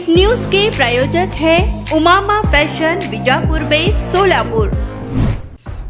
इस news के प्रायोजक है उमामा फैशन बीजापुर बेस सोलापुर।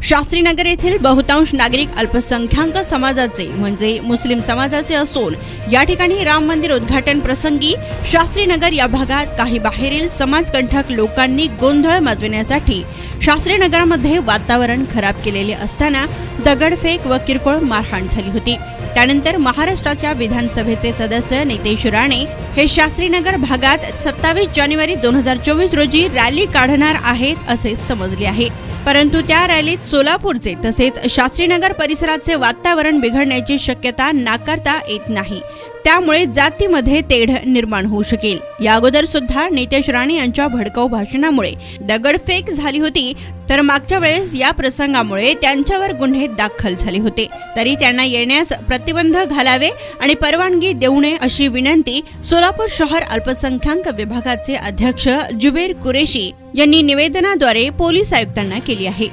शास्त्रीनगर येथील बहुतांश नागरिक अल्पसंख्याक समाजाचे म्हणजे मुस्लिम समाजाचे असून या ठिकाणी राम मंदिर उद्घाटन प्रसंगी शास्त्रीनगर या भागात काही बाहेरील समाजकंठक लोकांनी गोंधळ माजविण्यासाठी शास्त्रीनगरामध्ये वातावरण खराब केलेले असताना दगडफेक व किरकोळ मारहाण झाली होती. त्यानंतर महाराष्ट्राच्या विधानसभेचे सदस्य नितेश राणे हे शास्त्रीनगर भागात सत्तावीस जानेवारी दोन हजार चोवीस रोजी रॅली काढणार आहेत असे समजले आहे. परंतु त्या रॅलीत सोलापूरचे तसेच शास्त्रीनगर परिसराचे वातावरण बिघडण्याची शक्यता नाकारता येत नाही. त्यामुळे जातीमध्ये तेढ निर्माण होऊ शकेल. या अगोदर सुद्धा नितेश राणे यांच्या भडकाऊ भाषणामुळे दगडफेक झाली होती तर मागच्या वेळेस या प्रसंगामुळे त्यांच्यावर गुन्हे दाखल झाले होते. तरी त्यांना येण्यास प्रतिबंध घालावे आणि परवानगी देऊ नये अशी विनंती सोलापूर शहर अल्पसंख्याक विभागाचे अध्यक्ष जुबेर कुरेशी यांनी निवेदनाद्वारे पोलीस आयुक्तांना केली आहे.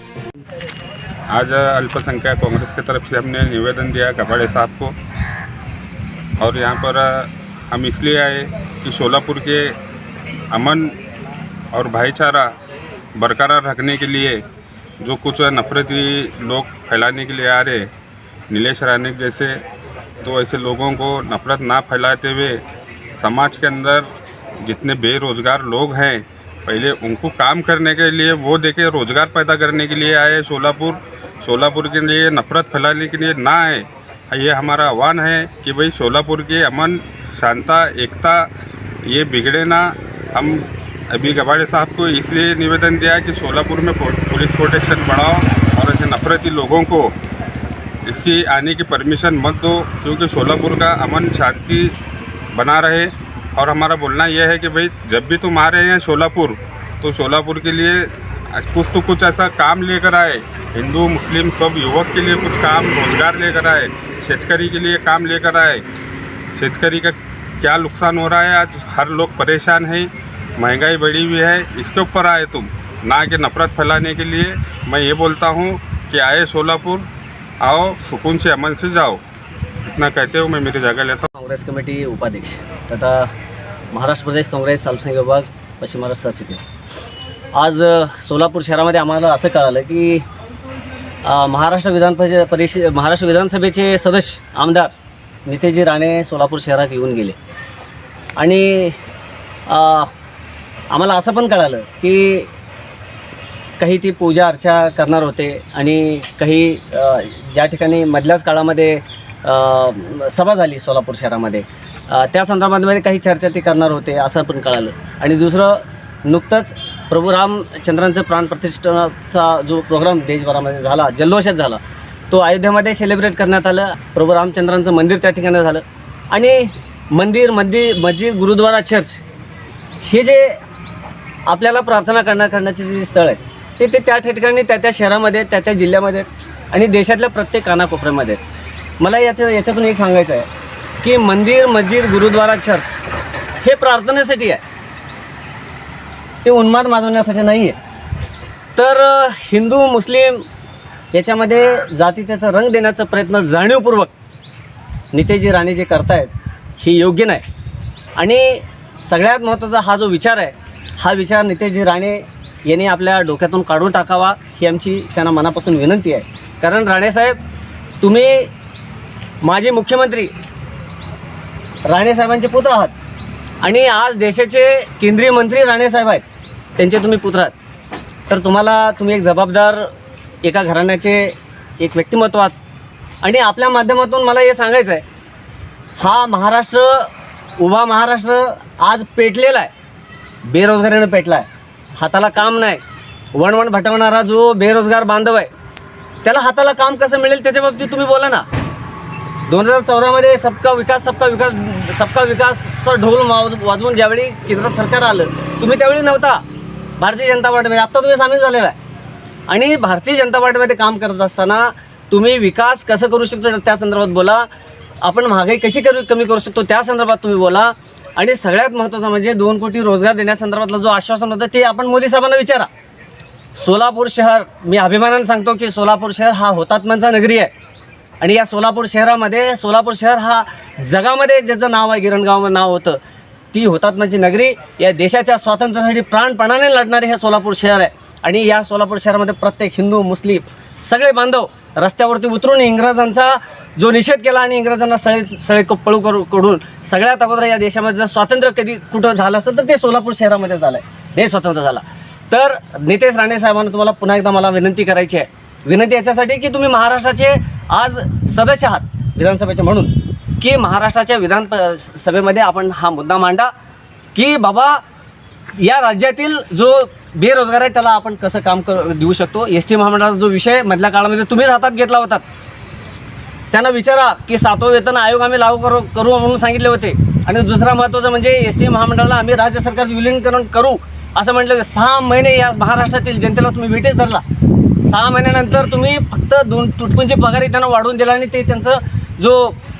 आज अल्पसंख्याक कांग्रेस की तरफ से हमने निवेदन दिया कपाड़े साहब को और यहाँ पर हम इसलिए आए कि शोलापुर के अमन और भाईचारा बरकरार रखने के लिए, जो कुछ नफरती लोग फैलाने के लिए आ रहे नीलेश राणे जैसे तो ऐसे लोगों को नफरत ना फैलाते हुए समाज के अंदर जितने बेरोज़गार लोग हैं, पहले उनको काम करने के लिए, वो देखे रोज़गार पैदा करने के लिए आए शोलापुर शोलापुर के लिए नफरत फैलाने के लिए ना आए। ये हमारा आह्वान है कि भाई सोलापुर के अमन, शांता, एकता, ये बिगड़े ना। हम अभी गवाड़े साहब को इसलिए निवेदन दिया कि सोलापुर में पुलिस प्रोटेक्शन बढ़ाओ और ऐसे नफरती लोगों को इसकी आने की परमिशन मत दो, क्योंकि सोलापुर का अमन शांति बना रहे। और हमारा बोलना यह है कि भाई, जब भी तुम आ रहे हैं सोलापुर तो सोलापुर के लिए कुछ तो कुछ ऐसा काम लेकर आए। हिंदू, मुस्लिम सब युवक के लिए कुछ काम, रोज़गार लेकर आए। शेतकरी के लिए काम लेकर आए। शेतकरी का क्या नुकसान हो रहा है? आज हर लोग परेशान हैं। महंगाई बढ़ी हुई है। इसके ऊपर आए तुम। ना कि नफरत फैलाने के लिए। मैं ये बोलता हूँ कि आए सोलापुर आओ सुकून से अमन से जाओ। इतना कहते हुए मैं मेरी जगह लेता हूँ। काँग्रेस कमेटी उपाध्यक्ष तथा महाराष्ट्र प्रदेश काँग्रेस अल्पसंख्याक विभाग पश्चिम महाराष्ट्र सरचिटणीस आज सोलापूर शहरामध्ये आम्हाला असं कळालं की महाराष्ट्र विधान परिषद महाराष्ट्र विधानसभेचे सदस्य आमदार नितेजी राणे सोलापूर शहरात येऊन गेले. आणि आम्हाला असं पण कळालं की काही ती पूजा अर्चा करणार होते आणि काही ज्या ठिकाणी मधल्याच काळामध्ये सभा झाली सोलापूर शहरामध्ये त्या संदर्भामध्ये काही चर्चा ते करणार होते असं पण कळालं. आणि दुसरं नुकतंच प्रभू रामचंद्रांचं प्राणप्रतिष्ठानाचा जो प्रोग्राम देशभरामध्ये झाला जल्लोषात झाला तो अयोध्येमध्ये सेलिब्रेट करण्यात आलं. प्रभू रामचंद्रांचं मंदिर त्या ठिकाणी झालं. आणि मंदिर मंदिर मस्जिद गुरुद्वारा चर्च हे जे आपल्याला प्रार्थना करण्या करण्याचे जे स्थळ आहे ते ते त्या ठिकाणी त्या त्या शहरामध्ये त्या त्या जिल्ह्यामध्ये आणि देशातल्या प्रत्येक कानाकोपऱ्यामध्ये मला याच्या याच्यातून एक सांगायचं आहे की मंदिर मस्जिद गुरुद्वारा चर्च हे प्रार्थनेसाठी आहे. ते उन्माद माजवण्यासाठी नाही आहे तर हिंदू मुस्लिम याच्यामध्ये जातीतेचा रंग देण्याचा प्रयत्न जाणीवपूर्वक नितेशजी राणे जे करतायत हे योग्य नाही. आणि सगळ्यात महत्त्वाचा हा जो विचार आहे हा विचार नितेशजी राणे यांनी आपल्या डोक्यातून काढून टाकावा ही आमची त्यांना मनापासून विनंती आहे. कारण राणेसाहेब तुम्ही माजी मुख्यमंत्री राणेसाहेबांचे पुत्र आहात. आणि आज देशाचे केंद्रीय मंत्री राणेसाहेब आहेत. त्यांचे तुम्ही पुत्र आहात. तर तुम्हाला तुम्ही एक जबाबदार एका घराण्याचे एक व्यक्तिमत्व आहात. आणि आपल्या माध्यमातून मला हे सांगायचं आहे हा महाराष्ट्र उभा महाराष्ट्र आज पेटलेला आहे. बेरोजगारीनं पेटला आहे हाताला काम नाही. वणवण भटवणारा जो बेरोजगार बांधव आहे त्याला हाताला काम कसं मिळेल त्याच्या बाबतीत तुम्ही बोला ना. दोन हजार चौदामध्ये सबका विकास सबका विकास सबका विकासचा ढोल वाज वाजवून ज्यावेळी केंद्र सरकार आलं तुम्ही त्यावेळी नव्हता. भारतीय जनता पार्टीमध्ये. आत्ता तुम्ही सामील झालेला आहे. आणि भारतीय जनता पार्टीमध्ये काम करत असताना तुम्ही विकास कसं करू शकतो त्या संदर्भात बोला. आपण महागाई कशी करू कमी करू शकतो त्या संदर्भात तुम्ही बोला. आणि सगळ्यात महत्त्वाचं म्हणजे दोन कोटी रोजगार देण्यासंदर्भातला जो आश्वासन होतं ते आपण मोदी साहेबांना विचारा. सोलापूर शहर मी अभिमानानं सांगतो की सोलापूर शहर हा हुतात्म्यांचा नगरी आहे. आणि या सोलापूर शहरामध्ये सोलापूर शहर हा जगामध्ये ज्याचं नाव आहे गिरणगाव नाव होतं. ती हुतात्म्याची नगरी. या देशाच्या स्वातंत्र्यासाठी प्राणपणाने लढणारे हे सोलापूर शहर आहे. आणि या सोलापूर शहरामध्ये प्रत्येक हिंदू मुस्लिम सगळे बांधव रस्त्यावरती उतरून इंग्रजांचा जो निषेध केला आणि इंग्रजांना सळे सळे क- पळू करू कडून सगळ्यात अगोदर या देशामध्ये जर स्वातंत्र्य कधी कुठं झालं असतं तर ते सोलापूर शहरामध्ये झालं आहे हे स्वतंत्र झाला. तर नितेश राणे साहेबांना तुम्हाला पुन्हा एकदा मला विनंती करायची आहे. विनंती याच्यासाठी की तुम्ही महाराष्ट्राचे आज सदस्य आहात विधानसभेचे म्हणून. की महाराष्ट्राच्या विधान प- सभेमध्ये आपण हा मुद्दा मांडा की बाबा या राज्यातील जो बेरोजगार आहे त्याला आपण कसं काम कर देऊ शकतो? एस टी महामंडळाचा जो विषय मधल्या काळामध्ये तुम्हीच हातात घेतला होता. त्यांना विचारा की सातवं वेतन आयोग आम्ही लागू करू करू म्हणून सांगितले होते. आणि दुसरा महत्त्वाचं म्हणजे एस टी महामंडळाला आम्ही राज्य सरकार विलीनीकरण करू असं म्हटलं सहा महिने या महाराष्ट्रातील जनतेला तुम्ही विटेच धरला. सहा महिन्यानंतर तुम्ही फक्त दोन तुटपुंची पगारही त्यांना वाढवून दिला आणि ते त्यांचं जो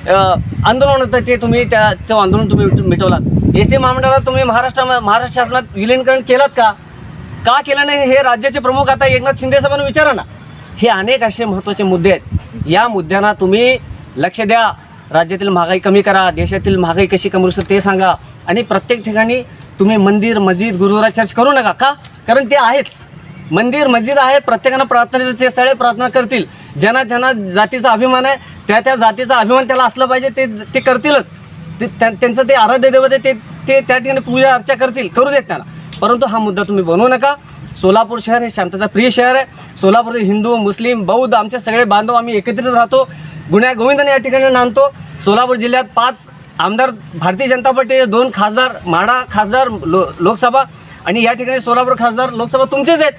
आंदोलन होतं ते तुम्ही त्या तो आंदोलन तुम्ही मिटवलात मिटवला. एस टी महामंडळाला तुम्ही महाराष्ट्रा महाराष्ट्र शासनात विलीनीकरण केलात का? का केलं नाही हे राज्याचे प्रमुख आता एकनाथ शिंदे साहेबांना विचारा ना. हे अनेक असे महत्त्वाचे मुद्दे आहेत. या मुद्द्यांना तुम्ही लक्ष द्या. राज्यातील महागाई कमी करा. देशातील महागाई कशी कमी होऊ ते सांगा. आणि प्रत्येक ठिकाणी तुम्ही मंदिर मस्जिद गुरुद्वारा चर्च करू नका. का? कारण ते आहेच. मंदिर मस्जिद आहे प्रत्येकानं प्रार्थनेचं ते स्थळे प्रार्थना करतील. ज्यांना ज्यांना जातीचा अभिमान आहे त्या त्या जातीचा अभिमान त्याला असलं पाहिजे ते ते करतीलच. ते त्यांचं ते आराध्य देवते ते ते त्या ठिकाणी पूजा अर्चा करतील करू देत त्यांना परंतु हा मुद्दा तुम्ही बनवू नका. सोलापूर शहर हे शांतता प्रिय शहर आहे. सोलापूर हिंदू मुस्लिम बौद्ध आमचे सगळे बांधव आम्ही एकत्रित राहतो. गुण्या गोविंदाने या ठिकाणी नांदतो. सोलापूर जिल्ह्यात पाच आमदार भारतीय जनता पार्टीचे दोन खासदार माढा खासदार लो लोकसभा आणि या ठिकाणी सोलापूर खासदार लोकसभा तुमचेच आहेत.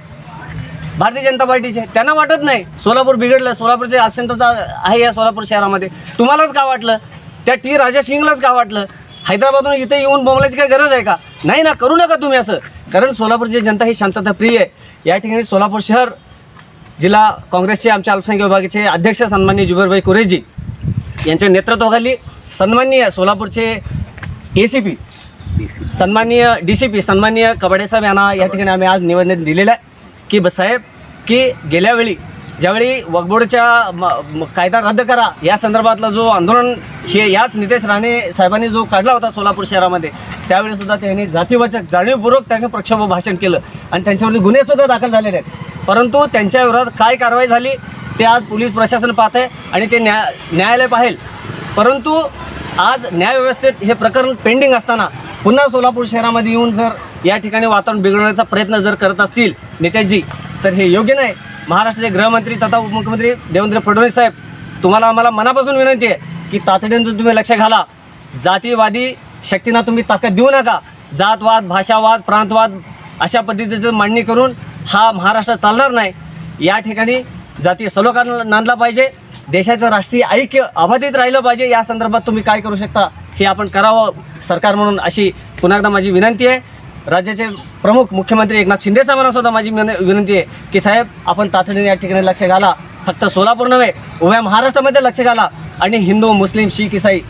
भारतीय जनता पार्टीचे. त्यांना वाटत नाही सोलापूर बिघडलं. सोलापूरचे अशांतता आहे या सोलापूर शहरामध्ये. तुम्हालाच का वाटलं? त्या टी राजा सिंगलाच का वाटलं? हैदराबादहून इथे येऊन बोंबलायची काही गरज आहे का? नाही ना करू नका तुम्ही असं. कारण सोलापूरची जनता ही शांतता प्रिय आहे. या ठिकाणी सोलापूर शहर जिल्हा काँग्रेसचे आमच्या अल्पसंख्याक विभागाचे अध्यक्ष सन्मान्य जुबेरभाई कुरेजी यांच्या नेतृत्वाखाली सन्माननीय सोलापूरचे ए सी पी सन्माननीय डी सी पी सन्माननीय कबाडेसाहेब यांना या ठिकाणी आम्ही आज निवेदन दिलेलं आहे. की ब- साहेब की गेल्यावेळी ज्यावेळी वगबोडच्या म- कायदा रद्द करा या संदर्भातला जो आंदोलन हे याच नितेश राणे साहेबांनी जो काढला होता सोलापूर शहरामध्ये त्यावेळी सुद्धा त्यांनी जातीवाचक जाणीवपूर्वक त्यांनी प्रक्षोभ भाषण केलं. आणि त्यांच्यावरती गुन्हेसुद्धा दाखल झालेले आहेत. परंतु त्यांच्या विरोधात काय कारवाई झाली ते आज पोलीस प्रशासन पाहत आहे आणि ते न्या न्यायालय पाहेल. परंतु आज न्यायव्यवस्थेत हे प्रकरण पेंडिंग असताना पुन्हा सोलापूर शहरामध्ये येऊन जर या ठिकाणी वातावरण बिघडवण्याचा प्रयत्न जर करत असतील नेत्याजी तर हे योग्य नाही. महाराष्ट्राचे गृहमंत्री तथा उपमुख्यमंत्री देवेंद्र फडणवीस साहेब तुम्हाला आम्हाला मनापासून विनंती आहे की तातडीनं तुम्ही लक्ष घाला. जातीवादी शक्तींना तुम्ही ताकद देऊ नका. जातवाद भाषावाद प्रांतवाद अशा पद्धतीचं मांडणी करून हा महाराष्ट्र चालणार नाही. या ठिकाणी जातीय सलोखा नांदला पाहिजे. देशाचं राष्ट्रीय ऐक्य अबाधित राहिलं पाहिजे. या संदर्भात तुम्ही काय करू शकता हे आपण करावं सरकार म्हणून अशी पुन्हा एकदा माझी विनंती आहे. राज्याचे प्रमुख मुख्यमंत्री एकनाथ शिंदे साहेबांना सुद्धा माझी विनंती आहे की साहेब आपण तातडीने या ठिकाणी लक्ष घाला. फक्त सोलापूर नव्हे उभ्या महाराष्ट्रामध्ये लक्ष घाला. आणि हिंदू मुस्लिम शीख इसाई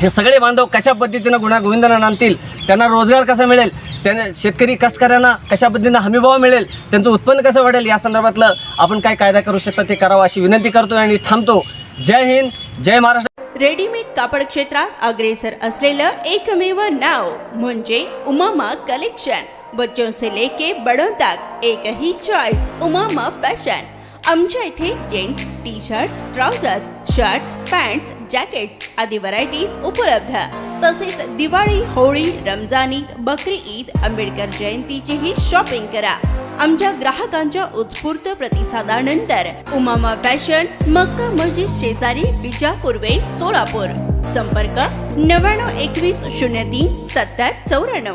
हे सगळे बांधव कशा पद्धतीनं गुन्हा गोविंदांना आणतील त्यांना रोजगार कसा मिळेल त्यांना शेतकरी कष्टकऱ्यांना कशा पद्धतीनं हमीभाव मिळेल त्यांचं उत्पन्न कसं वाढेल या संदर्भातलं आपण काय कायदा करू शकता ते करावं अशी विनंती करतो आणि थांबतो. जय हिंद जय महाराष्ट्र. रेडीमेड कापड क्षेत्रात अग्रेसर असलेलं एकमेव नाव म्हणजे उमामा कलेक्शन. बच्चों से लेके बड़ों तक एक ही चॉइस उमामा फॅशन आमच्या इथे jeans T shirts trousers shirts pants jackets आदी व्हरायटीज उपलब्ध. तसेच दिवाळी होळी रमजान ईद बकरी ईद आंबेडकर जयंतीचीही शॉपिंग करा. आमच्या ग्राहकांच्या उत्स्फूर्त प्रतिसादानंतर उमामा फॅशन मक्का मस्जिद शेजारी बिजापूर वे सोलापूर. संपर्क नव्याण्णव एकवीस शून्य तीन सत्तर चौऱ्याण्णव.